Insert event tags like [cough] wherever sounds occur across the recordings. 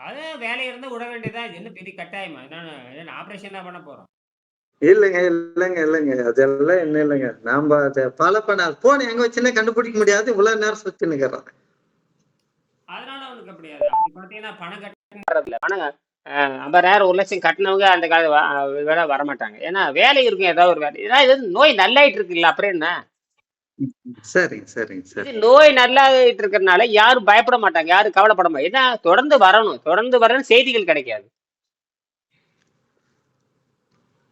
அது வேலை இருந்தா விட வேண்டியதா என்ன பெரிய கட்டாயமா? என்ன ஆபரேஷன் தான் பண்ண போறோம். இல்லைங்க இல்லைங்க இல்லைங்க. அதெல்லாம் என்ன இல்லைங்க. நாம அதை ஃபாலோ பண்ண போன் எங்க வச்சுன்னே கண்டுபிடிக்க முடியாது. இவ்வளவு நேரம் சுத்தி நிக்கிறோம். அதனால அவனுக்கு அப்படியாது அப்படி பாத்தீங்கன்னா பணம் கட்ட பணம் ஐம்பதாயிரம் ஒரு லட்சம் கட்டினவங்க அந்த கால வேலை வரமாட்டாங்க. ஏன்னா வேலை இருக்கும் ஏதாவது ஒரு வேலை. ஏன்னா இது நோய் நல்லாயிட்டு இருக்குல்ல அப்புறம் என்ன? சரிங்க சரிங்க சரி. இது நோய் நல்லாயிட்டு இருக்கிறதுனால யாரும் பயப்பட மாட்டாங்க யாரும் கவலைப்பட மாட்டாங்க. ஏன்னா தொடர்ந்து வரணும். தொடர்ந்து வரணும் செய்திகள் கிடைக்காது.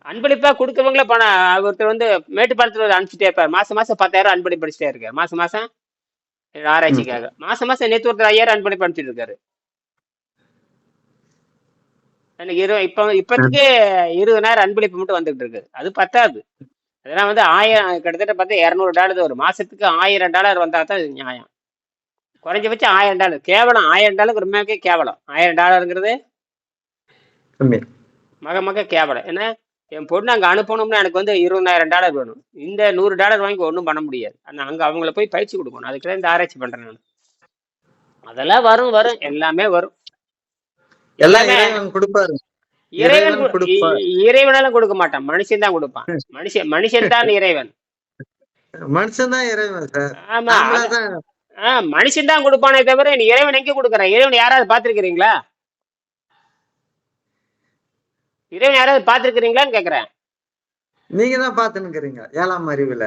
அன்பளிப்பா கொடுக்கவங்கள பணம் ஒருத்தர் வந்து மேட்டுப்பாளத்துல அனுப்பிச்சிட்டே இருப்பார். மாசம் மாசம் பத்தாயிரம் அன்பளிப்பு அடிச்சிட்டே இருக்காரு. மாசம் மாசம் ஆராய்ச்சிக்காக. மாசம் மாசம் நேத்து ஒருத்தர் ஐயாயிரம் அன்பளிப்பு அனுப்பிச்சிட்டு இருக்காரு. எனக்கு இரு இப்ப இப்பத்துக்கு இருபதாயிரம் அன்பளிப்பு மட்டும் வந்துகிட்டு இருக்கு. அது பத்தாது. அதெல்லாம் வந்து ஆயிரம் கிட்டத்தட்ட பார்த்தா இரநூறு டாலர் ஒரு மாசத்துக்கு ஆயிரம் டாலர் வந்தா தான் நியாயம். குறைஞ்சபட்சம் ஆயிரம் டாலர். கேவலம் ஆயிரம் டாலருக்கு ரொம்பவே கேவலம். ஆயிரம் டாலருங்கிறது மக மக கேவலம். ஏன்னா என் பொண்ணு அங்கே அனுப்பணும்னா எனக்கு வந்து இருபதாயிரம் டாலர் வேணும். இந்த நூறு டாலர் வாங்கி ஒன்றும் பண்ண முடியாது. ஆனால் அங்கே அவங்கள போய் பயிற்சி கொடுக்கணும். அதுக்கு தான் இந்த ஆராய்ச்சி பண்ணுறேன் நான். அதெல்லாம் வரும் வரும். எல்லாமே வரும். எல்லாம் கொடுப்பாரு. இறைவன் இறைவனாலும் கொடுக்க மாட்டான். மனுஷன் தான் கொடுப்பான். [laughs] மனுஷன் மனுஷன் தான் இறைவன். மனுஷன் தான் இறைவன் சார். ஆமா. நாமளா அது- தான். ஆ மனுஷன் தான் கொடுப்பானே தவிர நீ இறைவன் எங்க கொடுக்குறான்? இறைவன் யாராவது பார்த்திருக்கிறீங்களா? இறைவன் யாராவது பார்த்திருக்கிறீங்களான்னு கேக்குறேன். நீங்க தான் பாத்துனுக்குறீங்க ஏழாம் அறிவுல.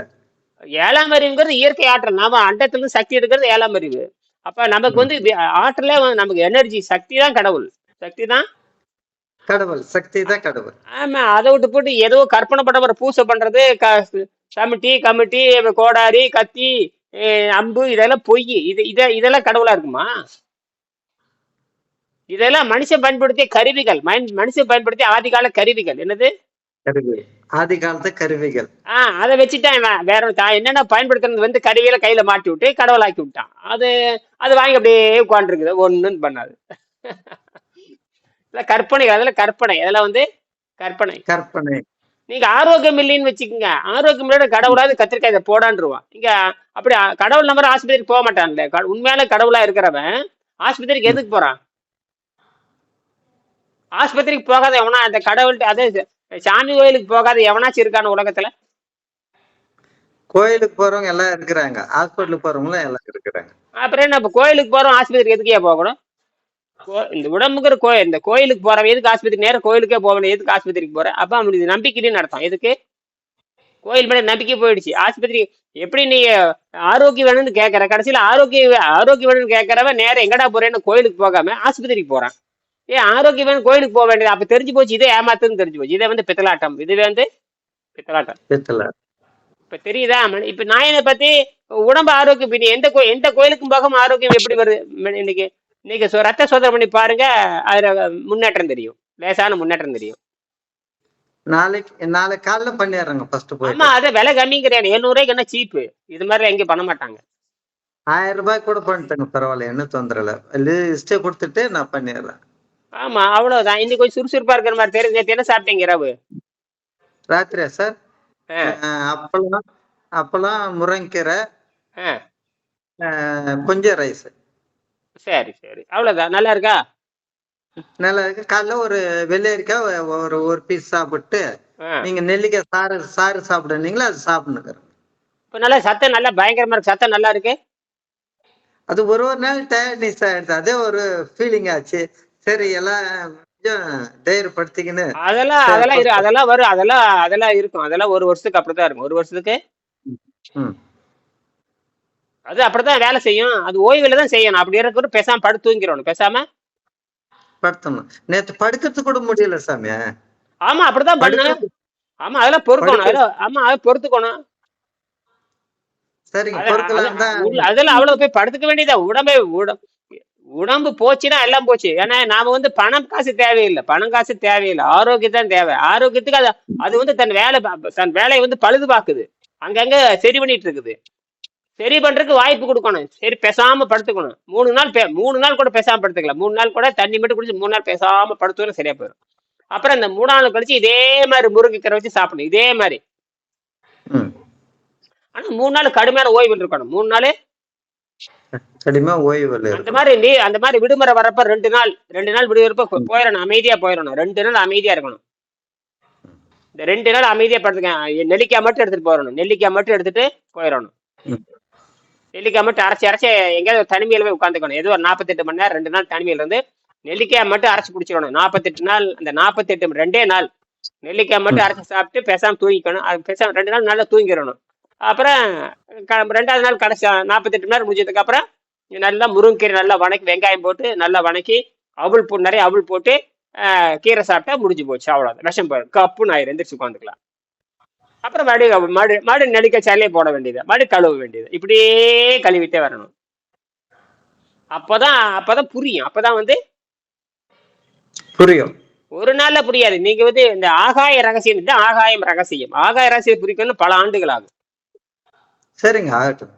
ஏழாம் அறிவுங்கிறது இயற்கை ஆற்றல். நாம அண்டத்திலிருந்து சக்தி எடுக்கிறது ஏழாம் அறிவு. அப்ப நமக்கு வந்து ஆற்றலே நமக்கு எனர்ஜி சக்தி தான் கடவுள். சக்தி தான் கடவுள் சக்தி தான் கடவுள். ஆமா அதை விட்டு போட்டு ஏதோ கற்பனை பண்ண பூசை பண்றது கமிட்டி கமிட்டி கோடாரி கத்தி அம்பு இதெல்லாம் பொய். இது இத இதெல்லாம் கடவுளா இருக்குமா? இதெல்லாம் மனுஷன் பயன்படுத்திய கருவிகள் மனு- மனுஷன் பயன்படுத்திய ஆதிகால கருவிகள். என்னது? ஆதி காலத்து கருவிகள். ஆஹ் அதை வச்சுட்டான் வேற தான் என்னென்ன பயன்படுத்துறது வந்து கருவியில கையில மாட்டி விட்டு கடவுளாக்கி விட்டான். அது அது வாங்கி அப்படியே உட்காந்துருக்குது ஒண்ணும் பண்ணாது. இல்ல கற்பனை அதெல்லாம் கற்பனை அதெல்லாம் வந்து கற்பனை. கற்பனை. நீங்க ஆரோக்கியம் இல்லைன்னு வச்சுக்கோங்க. ஆரோக்கியம் இல்லைன்னு கடவுளாவது கத்திரிக்காய் இதை போடான்ருவான். இங்க அப்படி கடவுள் நம்பர் ஆஸ்பத்திரிக்கு போக மாட்டான்ல. உண்மையான கடவுளா இருக்கிறவன் ஆஸ்பத்திரிக்கு எதுக்கு போறான்? ஆஸ்பத்திரிக்கு போகாத எவனா அந்த கடவுள்கிட்ட அதே சாமி கோயிலுக்கு போகாத எவனாச்சும் இருக்கான உலகத்துல? கோயிலுக்கு போறவங்க எல்லாம் இருக்கிறாங்க. ஹாஸ்பிட்டலுக்கு போறவங்களும் எல்லாம் இருக்கிறாங்க. அப்புறம் என்ன கோயிலுக்கு போறோம் ஆஸ்பத்திரிக்கு எதுக்கே போகணும்? இந்த உடம்புங்கிற கோயில் இந்த கோயிலுக்கு போறவன் எதுக்கு ஆஸ்பத்திரி நேரம் கோயிலுக்கே வேண்டிய எதுக்கு ஆஸ்பத்திரிக்கு போற? அப்ப அவனுக்கு நம்பிக்கைன்னு நடத்தும் எதுக்கு? கோயில் மேல நம்பிக்கை போயிடுச்சு. ஆஸ்பத்திரி எப்படி நீ ஆரோக்கியம் வேணும்னு கேட்கற கடைசியில ஆரோக்கிய ஆரோக்கியம் வேணும்னு கேட்கறவன் நேரம் எங்கடா போறேன்னு கோயிலுக்கு போகாம ஆஸ்பத்திரிக்கு போறான். ஏன் ஆரோக்கியம் வேணும் கோயிலுக்கு போக வேண்டியது. அப்ப தெரிஞ்சு போச்சு இதே ஏமாத்துன்னு தெரிஞ்சு போச்சு. இதே வந்து பித்தலாட்டம். இதுவே வந்து பித்தலாட்டம். இப்ப தெரியுதா? இப்ப நாயனை பத்தி உடம்பு ஆரோக்கியம் எந்த கோ எந்த கோயிலுக்கும் போகாம ஆரோக்கியம் எப்படி வருது? இன்னைக்கு சோ- ரத்த சோதனை பண்ணி பாருங்க அதுல முன்னேற்றம் தெரியும். லேசான முன்னேற்றம் தெரியும். நாளைக்கு நாளைக்கு காலைல பண்ணிடுறாங்க ஃபர்ஸ்ட் போய் ஆமா அதை விலை எழுநூறு ரூபாய்க்கு என்ன சீப்பு இது மாதிரி எங்கேயும் பண்ண மாட்டாங்க. ஆயிரம் ரூபாய் கூட பண்ணிட்டேங்க பரவாயில்ல. என்ன தொந்தரவு. இல்லை லிஸ்ட்டை கொடுத்துட்டு நான் பண்ணிடுறேன். ஆமா அவ்வளவுதான். இன்னைக்கு கொஞ்சம் சுறுசுறுப்பா இருக்கிற மாதிரி தெரியுது. நேத்து என்ன சாப்பிட்டீங்க இரவு? ராத்திரியா சார்? ஆ, அப்பளம் அப்பளம் முருங்கீரை கொஞ்சம் ரைஸ் சரி சரி. அவ்வளவுதான். நல்லா இருக்கா நல்லா இருக்கு காலைல ஒரு வெள்ளரிக்காய் ஒரு ஒரு பீஸ் சாப்பிட்டு. நீங்க நெல்லிக்காய் சாறு சாறு சாப்பிடுனீங்களா? அது சாப்பிடுனுக்குறேன் இப்ப நல்லா சத்தம் நல்லா பயங்கரமா இருக்கு. சத்தம் நல்லா இருக்கு அது ஒரு ஒரு நாள் டயர்ட்னஸ் ஆயிடுது. அதே ஒரு ஃபீலிங் ஆச்சு. சரி எல்லாம் கொஞ்சம் தைரியப்படுத்திக்கின்னு. அதெல்லாம் அதெல்லாம். அதெல்லாம் வரும். அதெல்லாம் அதெல்லாம் இருக்கும். அதெல்லாம் ஒரு வருஷத்துக்கு அப்படித்தான் இருக்கும். ஒரு வருஷத்துக்கு? அது அப்படித்தான் வேலை செய்யும். அது ஓய்வுல தான் செய்யணும். அப்படி இருக்கிற பேசாம படுத்து தூங்கிடணும். பேசாம? படுத்தணும். நேத்து படுக்கிறது கூட முடியல சாமி. ஆமா அப்படித்தான் பண்ணு ஆமா அதெல்லாம் பொறுக்கணும். அதெல்லாம் ஆமா அதை பொறுத்துக்கணும். அதெல்லாம் அவ்வளவு போய் படுத்துக்க வேண்டியதா? உடம்பே உடம் உடம்பு போச்சுன்னா எல்லாம் போச்சு. ஏன்னா நாம வந்து பணம் காசு தேவையில்லை. பணம் காசு தேவையில்லை. ஆரோக்கியம் தான் தேவை. ஆரோக்கியத்துக்கு அது அது வந்து தன் வேலை தன் வேலையை வந்து பழுது பாக்குது. அங்கங்க சரி பண்ணிட்டு இருக்குது. சரி பண்றதுக்கு வாய்ப்பு கொடுக்கணும். சரி பேசாம படுத்துக்கணும். மூணு நாள் மூணு நாள் கூட பேசாம படுத்துக்கலாம். மூணு நாள் கூட தண்ணி மட்டும் குடிச்சு மூணு நாள் பேசாம படுத்துவதும் சரியா போயிடும். அப்புறம் இந்த மூணாவது நாள் கழிச்சு இதே மாதிரி முருங்கைக்கரை வச்சு சாப்பிடணும். இதே மாதிரி. ஆனா மூணு நாள் கடுமையான ஓய்வு இருக்கணும் மூணு நாள் அந்த மாதிரி நீ அந்த மாதிரி விடுமுறை வரப்ப ரெண்டு நாள் ரெண்டு நாள் விடுமுறைப்ப போ- போயிடணும். அமைதியா போயிடணும். ரெண்டு நாள் அமைதியா இருக்கணும். இந்த ரெண்டு நாள் அமைதியா படுத்துக்க நெல்லிக்காய் மட்டும் எடுத்துட்டு போயிடணும். நெல்லிக்காய் மட்டும் எடுத்துட்டு போயிடணும். நெல்லிக்காய் மட்டும் அரைச்சி அரைச்சி எங்கேயாவது ஒரு தனிமையில போய் உட்காந்துக்கணும். ஏதோ ஒரு நாற்பத்தெட்டு மணி நேரம் ரெண்டு நாள் தனிமையில இருந்து நெல்லிக்காய் மட்டும் அரைச்சி குடிச்சிடணும் நாற்பத்தெட்டு நாள் அந்த நாற்பத்தெட்டு ரெண்டே நாள் நெல்லிக்காய் மட்டும் அரைச்சி சாப்பிட்டு பேசாம தூங்கிக்கணும். அது பேசாம ரெண்டு நாள் நல்லா தூங்கிடணும். அப்புறம் க- ரெண்டாவது நாள் கடைசி நாற்பத்தெட்டு மணி நேரம் முடிஞ்சதுக்கு அப்புறம் நல்லா முருங்கீரை நல்லா வணக்கி வெங்காயம் போட்டு நல்லா வணக்கி அவுள் போ நிறைய அவுள் போட்டு கீரை சாப்பிட்டா முடிஞ்சு போச்சு. அவ்வளோதான் விஷம் போயிடும் கப்புன்னு ஆயிரம் எந்திரிச்சு உட்காந்துக்கலாம். அப்புறம் மறுபடியும் மறு மறுபடியும் நெல்லிக்க சாலையே போட வேண்டியது. மறுபடியும் கழுவ வேண்டியது. இப்படியே கழுவிட்டே வரணும். அப்போதான் அப்போதான் புரியும். அப்போதான் வந்து புரியும். ஒரு நாள்ல புரியாது. நீங்க வந்து இந்த ஆகாய ரகசியம் தான் ஆகாயம் ரகசியம். ஆகாய ரகசியம் புரிக்கணும் பல ஆண்டுகள் ஆகும். சரிங்க ஆகட்டும்.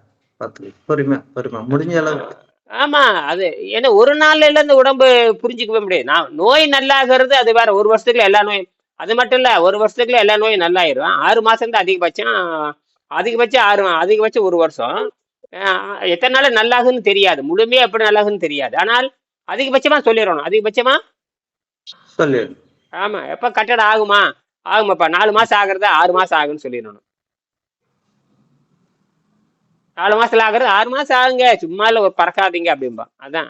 பொறுமை பொறுமை முடிஞ்ச அளவுக்கு. ஆமா அது ஏன்னா ஒரு நாள்ல இந்த உடம்பு புரிஞ்சுக்கவே முடியாது. நான் நோய் நல்லாகிறது அது வேற. ஒரு வருஷத்துக்குள்ள எல்லா நோயும் அது மட்டும் இல்ல ஒரு வருஷத்துக்குள்ள எல்லா நோயும் நல்லாயிரும். ஆறு மாசம் தான் அதிகபட்சம். அதிகபட்சம் ஆறு அதிகபட்சம் ஒரு வருஷம். எத்தனை நாள் நல்லாகுன்னு தெரியாது. முழுமையா எப்படி நல்லாகுன்னு தெரியாது. ஆனால் அதிகபட்சமா சொல்லிடணும். அதிகபட்சமா? சொல்லிடு ஆமா. எப்ப கட்டடம் ஆகுமா? ஆகுமாப்பா. நாலு மாசம் ஆகுறதா? ஆறு மாசம் ஆகுன்னு சொல்லிடணும். நாலு மாசத்துல ஆகுறது? ஆறு மாசம் ஆகுங்க. சும்மா இல்ல ஒரு பறக்காதீங்க அப்படிம்பா. அதான்.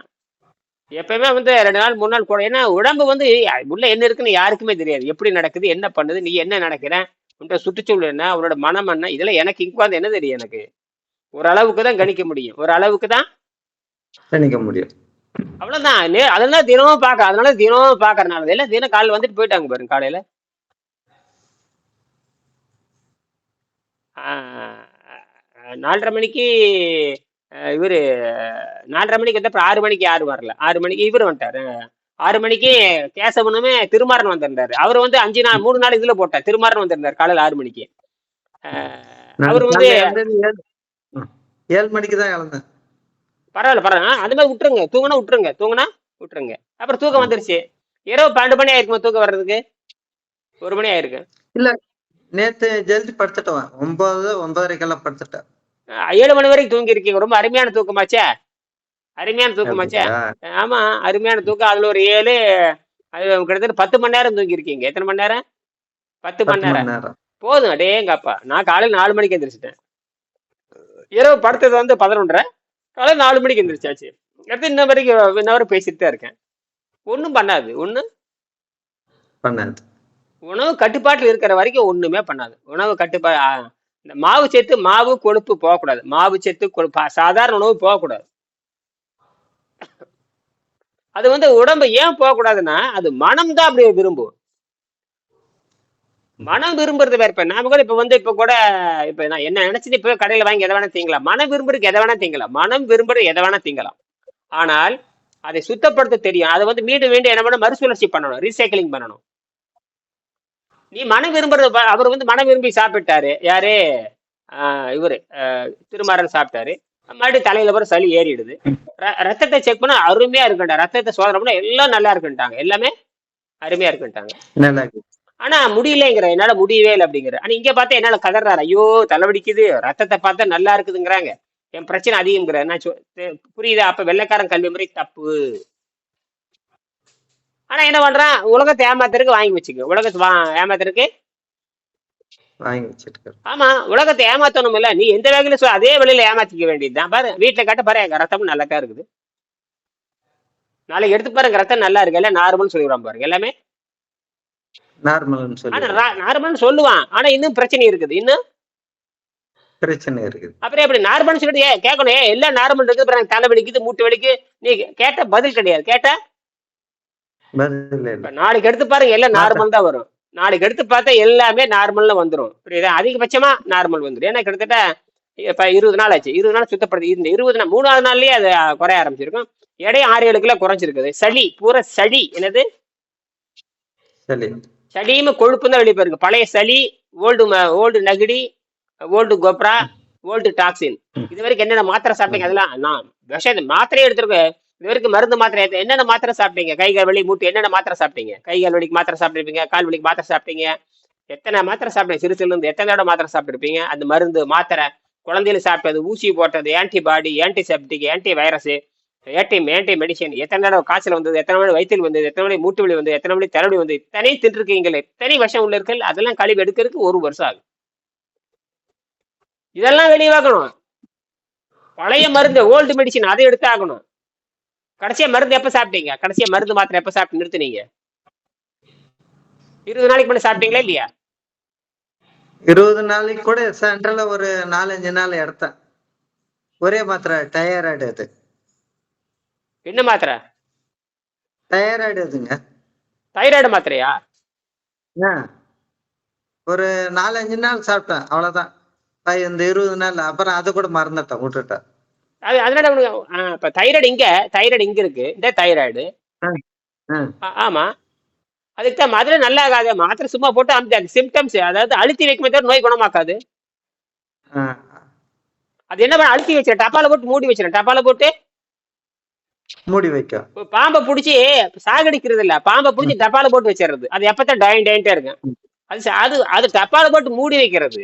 எப்பயுமே வந்து ரெண்டு நாள் மூணு நாள் கூட ஏன்னா உடம்பு வந்து உள்ள என்ன இருக்குன்னு யாருக்குமே தெரியாது எப்படி நடக்குது என்ன பண்ணுது நீ என்ன நடக்கிற உன்ட சுற்றுச்சூழல் என்ன உன்னோட மனம் என்ன இதெல்லாம் எனக்கு இங்க வந்து என்ன தெரியும் எனக்கு ஒரு அளவுக்கு தான் கணிக்க முடியும் ஒரு அளவுக்கு தான் கணிக்க முடியும் அவ்வளவுதான் அதெல்லாம் தினமும் பார்க்க அதனால தினமும் பாக்குறனால எல்லாம் தினம் காலைல வந்துட்டு போயிட்டாங்க பாருங்க காலையில நாலரை மணிக்கு இவரு நாலரை மணிக்கு வந்து அப்புறம் ஆறு மணிக்கு யாரும் வரல. ஆறு மணிக்கு இவர் வந்துட்டாரு. ஆறு மணிக்கு கேசவனுமே திருமாறன் வந்திருந்தாரு. அவர் வந்து அஞ்சு நாள் மூணு நாள் இதுல போட்டார். திருமாறன் வந்திருந்தாரு காலையில ஆறு மணிக்கு. அவர் வந்து ஏழு மணிக்கு தான் பரவாயில்ல பரவாயில்ல. அது மாதிரி விட்டுருங்க. தூங்கினா விட்டுருங்க. தூங்கினா விட்டுருங்க. அப்புறம் தூக்கம் வந்துருச்சு. இரவு பன்னெண்டு மணி ஆயிருக்குமா தூக்கம் வர்றதுக்கு? ஒரு மணி ஆயிருக்கு. நேத்து ஜல்தி படுத்துட்டேன் ஒன்பது ஒன்பதரைக்கெல்லாம் படுத்துட்டேன். ஏழு மணி வரைக்கும் தூங்கி இருக்கீங்க. ரொம்ப அருமையான தூக்கமாச்சே? அருமையான தூக்கமாச்சே? ஆமா அருமையான தூக்கம். அதுல ஒரு ஏழு அது கிட்டத்தட்ட பத்து மணி நேரம் தூங்கி இருக்கீங்க. எத்தனை மணி நேரம்? பத்து மணி நேரம். போதும். அடேங்கப்பா நான் காலையில நாலு மணிக்கு எந்திரிச்சிட்டேன். இரவு படுத்தது வந்து பதினொன்றரை. காலையில நாலு மணிக்கு எந்திரிச்சாச்சு. அடுத்து இன்ன வரைக்கும் இன்ன வரை பேசிட்டு தான் இருக்கேன். ஒன்றும் பண்ணாது. ஒண்ணு? பண்ணாது. உணவு கட்டுப்பாட்டில் இருக்கிற வரைக்கும் ஒண்ணுமே பண்ணாது. உணவு கட்டுப்பா இந்த மாவு சேர்த்து மாவு கொழுப்பு போகக்கூடாது. மாவு சேர்த்து கொழுப்பு சாதாரண உணவு போகக்கூடாது. அது வந்து உடம்பு ஏன் போகக்கூடாதுன்னா அது மனம் தான் அப்படி விரும்பும். மனம் விரும்புறது வேற இப்ப நாம கூட இப்ப வந்து இப்ப கூட இப்ப நான் என்ன நினைச்சிட்டு இப்ப கடையில வாங்கி எதை வேணா தீங்கலாம். மனம் விரும்புறதுக்கு எதை வேணா தீங்கலாம். மனம் விரும்புறது எதை வேணா தீங்கலாம். ஆனால் அதை சுத்தப்படுத்த தெரியும். அதை வந்து மீண்டும் மீண்டும் என்ன பண்ண மறுசுழற்சி பண்ணணும். ரீசைக்கிளிங் பண்ணணும். நீ மனம் விரும்புறது அவர் வந்து மனம் விரும்பி சாப்பிட்டாரு. யாரு? இவரு. திருமாறன் சாப்பிட்டாரு. மறுபடியும் தலையில போற சளி ஏறிடுது. ரத்தத்தை செக் பண்ணா அருமையா இருக்குண்டா ரத்தத்தை சோதனை பண்ணா எல்லாம் நல்லா இருக்குன்ட்டாங்க. எல்லாமே அருமையா இருக்குன்ட்டாங்க. ஆனா முடியலைங்கிற என்னால முடியவே இல்லை அப்படிங்கிற. ஆனா இங்க பார்த்தா என்னால கதறாரு. ஐயோ தலைவடிக்குது ரத்தத்தை பார்த்தா நல்லா இருக்குதுங்கிறாங்க. என் பிரச்சனை அதிகம்ங்கிற. நான் புரியுதா? அப்ப வெள்ளைக்காரன் கல்வி முறை தப்பு. ஆனா என்ன பண்றான் உலகத்தை ஏமாத்துறதுக்கு வாங்கி வச்சுக்க. உலகத்தை வா ஏமாத்துறதுக்கு? வாங்கி வச்சிருக்கேன் ஆமா உலகத்தை ஏமாத்தணும் இல்ல நீ எந்த வகையில சொல் அதே வழியில ஏமாத்திக்க வேண்டியதுதான். பாரு வீட்டுல கேட்ட பாரு எங்க ரத்தம் நல்லாக்கா இருக்குது. நாளைக்கு எடுத்து பாருங்க ரத்தம் நல்லா இருக்கு. எல்லாம் நார்மல் சொல்லிடுவான் பாருங்க எல்லாமே சொல்லி நார்மல் சொல்லுவான். ஆனா இன்னும் பிரச்சனை இருக்குது. இன்னும்? பிரச்சனை இருக்குது. அப்புறம் எப்படி? நார்மல் சொல்லிட்டு கேட்கணும் ஏன் எல்லாம் நார்மல் இருக்குது. எனக்கு தலை வலிக்குது மூட்டு வலிக்கு. நீ கேட்ட பதில் கிடையாது. கேட்ட? நாளைக்கு எடுத்து பாருங்க எல்லாம் நார்மல் தான் வரும். நாளைக்கு எடுத்து பார்த்தா எல்லாமே நார்மல்ல வந்துரும். புரியுதா? அதிகபட்சமா நார்மல் வந்துரும். ஏன்னா கிட்டத்தட்ட இப்ப இருபது நாள் ஆச்சு. இருபது நாள் சுத்தப்படுத்தி இந்த இருபது நாள் மூணாவது நாள்லயே அது குறைய ஆரம்பிச்சிருக்கும். எடையும் ஆறு ஏழு கிலோ குறைஞ்சிருக்குது. சளி பூரா சளி. என்னது? சளியும் கொழுப்பு தான் வெளியே போயிருக்கு. பழைய சளி ஓல்டு ஓல்டு நகிடி ஓல்டு கோப்ரா ஓல்டு டாக்ஸின் இது வரைக்கும் என்னென்ன மாத்திரை சாப்பிட்டீங்க? அதெல்லாம் நான் விஷம் மாத்திரையே எடுத்திருக்கேன். இது வரைக்கும் மருந்து மாத்திரை என்னென்ன மாத்திரை சாப்பிட்டீங்க? கை கால் வலி மூட்டு என்னென்ன மாத்திரை சாப்பிட்டீங்க? கை கால் வலிக்கு மாத்திரை சாப்பிட்டுருப்பீங்க கால் வலிக்கு மாத்திரை சாப்பிட்டீங்க. எத்தனை மாத்திரை சாப்பிட்டீங்க? சிறு இருந்து எத்தனை தடவை மாத்திரை சாப்பிட்டுருப்பீங்க? அந்த மருந்து மாத்திரை குழந்தையில சாப்பிட்டது ஊசி போட்டது ஆன்டிபாடி ஆன்டிசெப்டிக் ஆன்டி வைரஸ் ஏடி ஆன்டி மெடிசன் எத்தனை தடவை காய்ச்சல் வந்தது எத்தனை மணி வயிற்றில் வந்தது எத்தனை மணி மூட்டு வலி வந்தது எத்தனை மணி தலைவலி வந்தது இத்தனையும் தின்றுருக்கீங்களே. இத்தனை வருஷம் உள்ள இருக்கல் அதெல்லாம் கழிவு எடுக்கிறதுக்கு ஒரு வருஷம் ஆகும் இதெல்லாம் வெளியாகணும் பழைய மருந்து ஓல்டு மெடிசன் அதை எடுத்தாகணும் கடைசியா மருந்து எப்ப சாப்பிட்டீங்க? கடைசியா மருந்து மாத்திரை எப்ப சாப்பிட்டு நிறுத்துனீங்க? இருபது நாளைக்கு முன்னாடி சாப்பிட்டீங்களா இல்லையா? இருபது நாளைக்கு கூட சென்ட்ரல்ல ஒரு நாலஞ்சு நாள் எடுத்தேன். ஒரே மாத்திரை டயராய்டு அது. என்ன மாத்திரை? டயராய்டு அதுங்க. தைராய்டு மாத்திரையா. ஒரு நாலஞ்சு நாள் சாப்பிட்டேன் அவ்வளவுதான். இந்த இருபது நாள் அப்புறம் அதை கூட மறந்துட்டேன் விட்டுட்டேன். அது அதனால ஆ, இப்ப தைராய்டு இங்க தைராய்டு இங்க இருக்கு. இந்த தைராய்டு. ஆமா அதுக்கு தான் மாத்திரை நல்லா ஆகாது மாத்திரை சும்மா போட்டு அந்த சிம்டம்ஸ் அதாவது அழுத்தி வைக்குமே தவிர நோய் குணமாக்காது. அது என்ன பண்ண அழுத்தி வச்சிடும் டப்பால போட்டு மூடி வச்சிடும் டப்பால போட்டு மூடி இப்ப பாம்பை பிடிச்சி சாகடிக்கிறது இல்ல பாம்பை பிடிச்சி டப்பால போட்டு வச்சிடுறது அது எப்பத்தான் டயன் டயன்ட்டே இருக்கும். அது அது அது டப்பால போட்டு மூடி வைக்கிறது.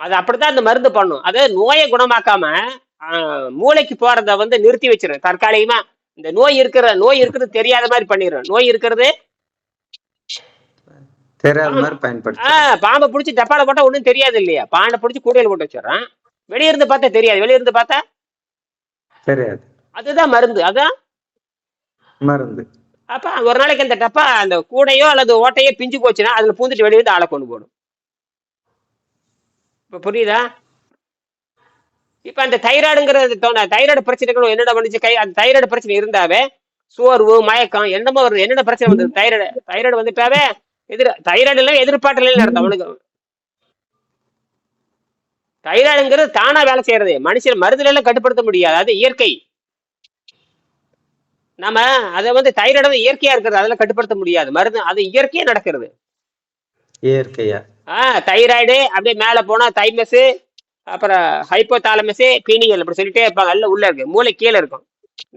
அது அப்படித்தான் அந்த மருந்து பண்ணும். அது நோயை குணமாக்காம மூளைக்கு போறத வந்து நிறுத்தி வச்சிரும். தற்காலிகமா இந்த நோய் இருக்கிற நோய் இருக்கிறது தெரியாத மாதிரி பண்ணிடும் நோய் இருக்கிறது பாம்பை. பிடிச்சி டப்பால போட்டா ஒண்ணும் தெரியாது இல்லையா? பாம்பை பிடிச்சி கூடையில போட்டு வச்சிடறான். வெளிய இருந்து பார்த்தா தெரியாது. வெளிய இருந்து பார்த்தா தெரியாது. அதுதான் மருந்து. அதான் மருந்து. அப்ப ஒரு நாளைக்கு அந்த டப்பா அந்த கூடையோ அல்லது ஓட்டையோ பிஞ்சு போச்சுன்னா அதுல பூந்துட்டு வெளியே வந்து ஆளை கொண்டு போடும். இப்ப புரியுதா? இப்ப அந்த தைராய்டுங்கிறது தைராய்டு பிரச்சனைகள் என்னடா பண்ணுச்சு கை அந்த தைராய்டு பிரச்சனை இருந்தாவே சோர்வு மயக்கம் என்னமோ வருது என்னென்ன பிரச்சனை வந்தது? தைராய்டு தைராய்டு வந்துட்டாவே எதிர் தைராய்டு எல்லாம் எதிர்பார்ட்டு நடத்தும் அவனுக்கு. தைராய்டுங்கிறது தானா வேலை செய்யறது. மனுஷன் மருந்துல எல்லாம் கட்டுப்படுத்த முடியாது. அது இயற்கை. நம்ம அதை வந்து தைராய்டு இயற்கையா இருக்கிறது. அதெல்லாம் கட்டுப்படுத்த முடியாது. மருந்து அது இயற்கையா நடக்கிறது. இயற்கையா. ஆஹ் தைராய்டு அப்படியே மேல போனா தைமஸ் அப்புறம் ஹைப்போ தாலமஸ் பீனியல் அப்படி சொல்லிட்டே இருப்பாங்க. எல்லாம் உள்ள இருக்கு. மூளை கீழே இருக்கும்.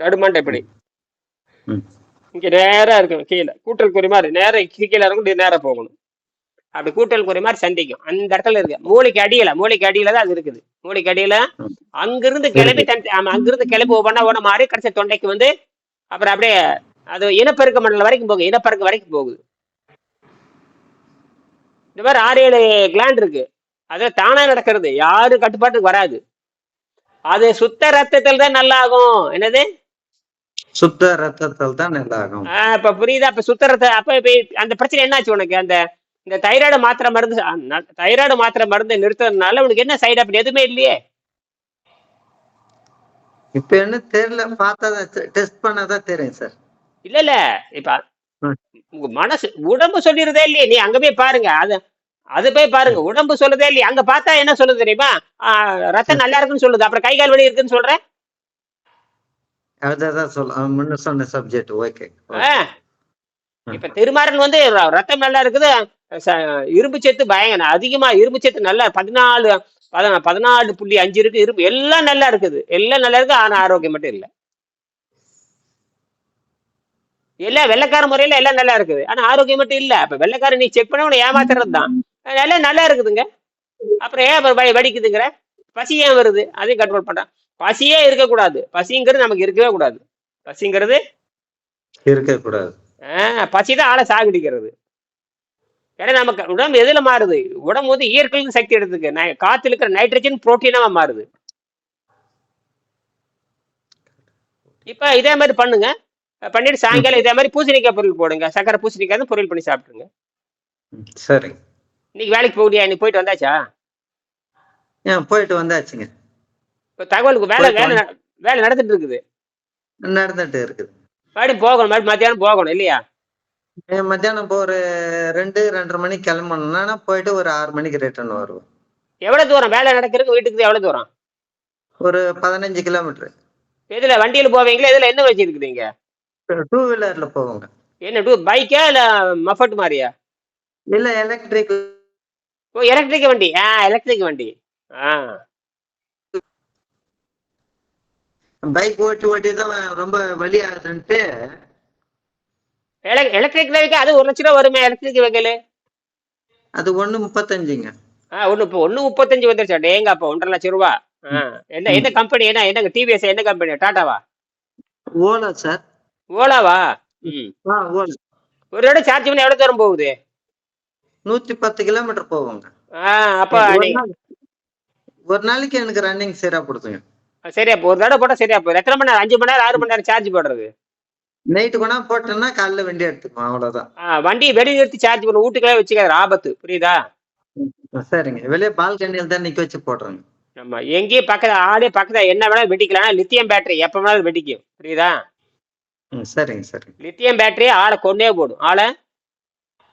நடுமண்டை இப்படி. இங்க நேரா இருக்கும் கீழே. கூட்டல் குறி மாதிரி. நேரா கீழே இருக்கும் இப்படி நேரா போகணும். அப்படி கூட்டல் குறி மாதிரி சந்திக்கும். அந்த இடத்துல இருக்கு. மூளைக்கு அடியில மூளைக்கு அடியில தான் அது இருக்குது. மூளைக்கு அடியில. அங்கிருந்து கிளம்பி தன் ஆமா அங்கிருந்து கிளம்பி ஒவ்வொன்றா ஒவ்வொன்றா மாறி கடைசி தொண்டைக்கு வந்து அப்புறம் அப்படியே அது இனப்பெருக்க மண்டலம் வரைக்கும் போகுது இனப்பெருக்கம் வரைக்கும் போகுது. இந்த மாதிரி ஆறு ஏழு கிளாண்ட் இருக்கு. அது தானா நடக்கிறது. யாரு கட்டுப்பாட்டுக்கு வராது. அது சுத்த ரத்தத்தில் தான் நல்லா ஆகும் என்னது? சுத்த ரத்தத்தில் தான் நல்லா ஆகும் இப்ப புரியுதா? இப்ப சுத்த ரத்த அப்ப அந்த பிரச்சனை என்னாச்சு உனக்கு? அந்த இந்த தைராய்டு மாத்திரை மருந்து தைராய்டு மாத்திரை மருந்து நிறுத்துறதுனால உனக்கு என்ன சைடு அப்படி எதுவுமே இல்லையே. இப்ப என்ன தெரியல பார்த்தா டெஸ்ட் பண்ணாதான் தெரியும் சார் இல்ல இல்ல. இப்ப. உங்க மனசு உடம்பு சொல்லிருதே இல்லையே நீ அங்க போய் பாருங்க. அது அது போய் பாருங்க. உடம்பு சொல்லுதே இல்லையே. அங்க பார்த்தா என்ன சொல்லுது தெரியுமா? ஆஹ் ரத்தம் நல்லா இருக்குன்னு சொல்லுது. அப்புறம் கை கால் வலி இருக்குன்னு சொல்ற? அதான் சொல்ல முன்ன சொன்ன சப்ஜெக்ட் ஓகே இப்ப திருமாறன் வந்து ரத்தம் நல்லா இருக்குது. இரும்பு சத்து பயங்கர அதிகமா இரும்பு சத்து நல்லா பதினாலு பத- பதினாலு புள்ளி அஞ்சு இருக்கு. இரும்பு எல்லாம் நல்லா இருக்குது. எல்லாம் நல்லா இருக்கு. ஆனா ஆரோக்கியம் மட்டும் இல்ல. எல்லாம் வெள்ளைக்கார முறையில எல்லாம் நல்லா இருக்குது. ஆனா ஆரோக்கியம் மட்டும் இல்ல. அப்ப வெள்ளைக்காரன் நீ செக் பண்ண உன்னை ஏமாத்துறது தான். எல்லாம் நல்லா இருக்குதுங்க. அப்புறம் ஏன் அப்புறம் வலிக்குதுங்கிற பசி ஏன் வருது? அதையும் கண்ட்ரோல் பண்றான். பசியே இருக்கக்கூடாது. பசிங்கிறது நமக்கு இருக்கவே கூடாது. பசிங்கிறது இருக்க கூடாது. பசி தான் ஆளை சாகடிக்கிறது. ஏன்னா நமக்கு உடம்பு எதுல மாறுது? உடம்பு வந்து இயற்கையின் சக்தி எடுத்துக்கு. நை- காத்துல இருக்கிற நைட்ரஜன் புரோட்டீனாவா மாறுது. இப்ப இதே மாதிரி பண்ணுங்க. பண்ணிட்டு சாயங்காலம் இதே மாதிரி பூசணிக்காய் பொருள் போடுங்க. சக்கரை பூசணிக்காய் பொரியல் பண்ணி சாப்பிட்டுருங்க. சரி. இன்னைக்கு வேலைக்கு போகலையா? இன்னைக்கு போயிட்டு வந்தாச்சா? போயிட்டு வந்தாச்சுங்க. இப்ப தகவலுக்கு வேலை வேலை வேலை நடந்துட்டு இருக்குது. நடந்துட்டு இருக்குது. மறுபடியும் போகணும் மறுபடியும் மத்தியானம் போகணும் இல்லையா? மத்தியானம் இப்போ ஒரு ரெண்டு ரெண்டரை மணிக்கு கிளம்பணும்னா போயிட்டு ஒரு ஆறு மணிக்கு ரிட்டர்ன் வருவோம் எவ்வளவு தூரம்? வேலை நடக்கிறதுக்கு வீட்டுக்கு எவ்வளவு தூரம்? ஒரு பதினஞ்சு கிலோமீட்டர். எதுல வண்டியில போவீங்களா? இதுல என்ன வச்சிருக்குறீங்க? டூ வீலர்ல போவோங்க. என்ன டூ பைக்கா இல்ல மஃபட் மாதிரியா இல்ல எலக்ட்ரிக் ஓ எலக்ட்ரிக் வண்டி. ஆ எலக்ட்ரிக் வண்டி. ஆ. பைக் ஓட்டி ஓட்டி தான் ரொம்ப வலி ஆகுதுன்ட்டு. எலக்ட்ரிக் வைக்க அது ஒரு லட்ச ரூபா வருமே எலக்ட்ரிக் வைக்கல அது ஒண்ணு முப்பத்தஞ்சுங்க. ஆ ஒண்ணு இப்போ ஒண்ணு முப்பத்தஞ்சு வந்துருச்சா? டேங்க அப்போ ஒன்றரை லட்சம் ரூபா. ஆ, என்ன என்ன கம்பெனி என்ன என்ன டிவிஎஸ் என்ன கம்பெனி டாட்டாவா ஓலா சார். ஓலாவா? ஒரு தடவை சார்ஜ் பண்ணி எவ்வளவு தூரம் போகுது? நூத்தி பத்து கிலோமீட்டர் போவோங்க ஆ அப்ப ஒரு நாளைக்கு எனக்கு ரன்னிங் சரியா கொடுத்துங்க சரியா ஒரு தடவை போட்டா சரியா போகுது. எத்தனை மணி நேரம் அஞ்சு மணி நேரம் ஆறு மணி நேரம் சார்ஜ் போடுறது? நைட்டு கொண்டா போட்டேன்னா காலைல வண்டி எடுத்துக்குவோம் அவ்வளவுதான். ஆ, வண்டி வெளிய நிறுத்தி சார்ஜ் பண்ண வீட்டுக்குள்ளே வச்சுக்காது ஆபத்து. புரியுதா? சரிங்க. வெளியே பால்கனியில் தான் நிக்க வச்சு போடுறேங்க. நம்ம எங்கேயும் பக்கத்துல ஆளே பக்கத்துல என்ன வேணாலும் வெடிக்கலாம் லித்தியம் பேட்டரி எப்ப வேணாலும் வெடிக்கும். புரியுதா? சரிங்க சரிங்க. லித்தியம் பேட்டரி ஆளை கொண்டே போடும். ஆளை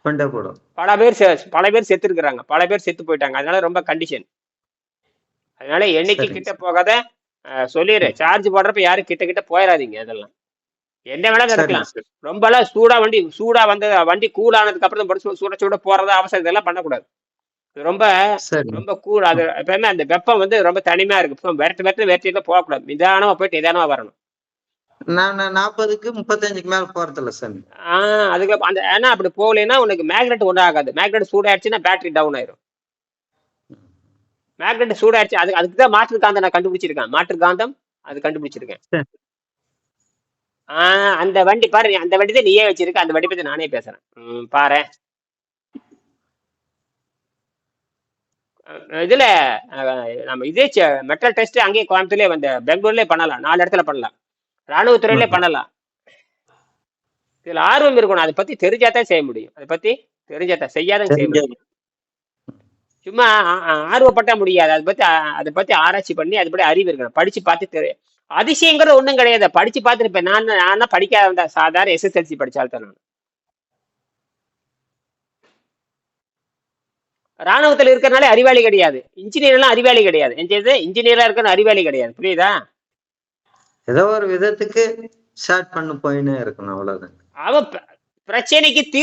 கொண்டே போடும். பல பேர் பல பேர் செத்து இருக்கிறாங்க பல பேர் செத்து போயிட்டாங்க. அதனால ரொம்ப கண்டிஷன் அதனால என்னைக்கு கிட்ட போகாத சொல்லிடு. சார்ஜ் போடுறப்ப யாரும் கிட்ட கிட்ட போயிடாதீங்க அதெல்லாம். என்ன சரிங்க நடக்கலாம். சார். ரொம்பலாம் சூடா வண்டி சூடா வந்து வண்டி கூல் ஆனதுக்கு அப்புறம் தான் சூட சூட போறது அவசரம் இதெல்லாம் பண்ணக்கூடாது. ரொம்ப ரொம்ப கூல் அது எப்பவுமே அந்த வெப்பம் வந்து ரொம்ப தனிமையா இருக்கு. விரட்டு விரட்டு விரட்டிட்டு போகக்கூடாது. நிதானமா போயிட்டு நிதானமா வரணும். நாற்பதுக்கு முப்பத்தஞ்சுக்கு மேல போறது இல்ல சார் ஆஹ் அதுக்கு அந்த ஏன்னா அப்படி போகலைன்னா உனக்கு மேக்னெட் ஒன்றும் ஆகாது மேக்னெட் சூடாயிடுச்சுன்னா பேட்டரி டவுன் ஆயிரும். மேக்னெட் சூடாயிடுச்சு அது அதுக்கு தான் மாற்று காந்தம் நான் கண்டுபிடிச்சிருக்கேன். மாற்று காந்தம் அது கண்டுபிடிச்சிருக்கேன். சரி. ஆஹ் அந்த வண்டி பாரு அந்த வண்டி தான் நீயே வச்சிருக்க அந்த வண்டி பத்தி நானே பேசுறேன். பாரு. இதுல நம்ம இதே மெட்டல் டெஸ்ட் அங்கேயே கோயம்புத்தூர்லயே வந்து பெங்களூர்லயே பண்ணலாம். நாலு இடத்துல பண்ணலாம். ராணுவத்துறையிலே. பண்ணலாம். இதுல ஆர்வம் இருக்கணும். அதை பத்தி தெரிஞ்சாதான் செய்ய முடியும். அதை பத்தி தெரிஞ்சாதான் செய்யாதான் செய்ய. முடியும். சும்மா ஆர்வப்பட்டா முடியாது. அதை பத்தி அதை பத்தி ஆராய்ச்சி பண்ணி அது பத்தி அறிவு இருக்கணும். படிச்சு பார்த்து தெரி அதிசயங்கிறது ஒண்ணும் கிடையாது. படிச்சு பார்த்துட்டு இப்ப நான் நான் படிக்காத சாதாரண எஸ்எஸ்எல்சி படிச்சால்தான் நான். ராணுவத்துல இருக்கிறனாலே அறிவாளி கிடையாது. இன்ஜினியர் எல்லாம் அறிவாளி கிடையாது. இன்ஜினியரா இருக்கிற அறிவாளி கிடையாது. புரியுதா? ஏதோ ஒரு விதத்துக்கு ஷேர் பண்ணு போயின்னே இருக்கணும் அவ்வளவுதான். அவ பிர- பிரச்சனைக்கு தீ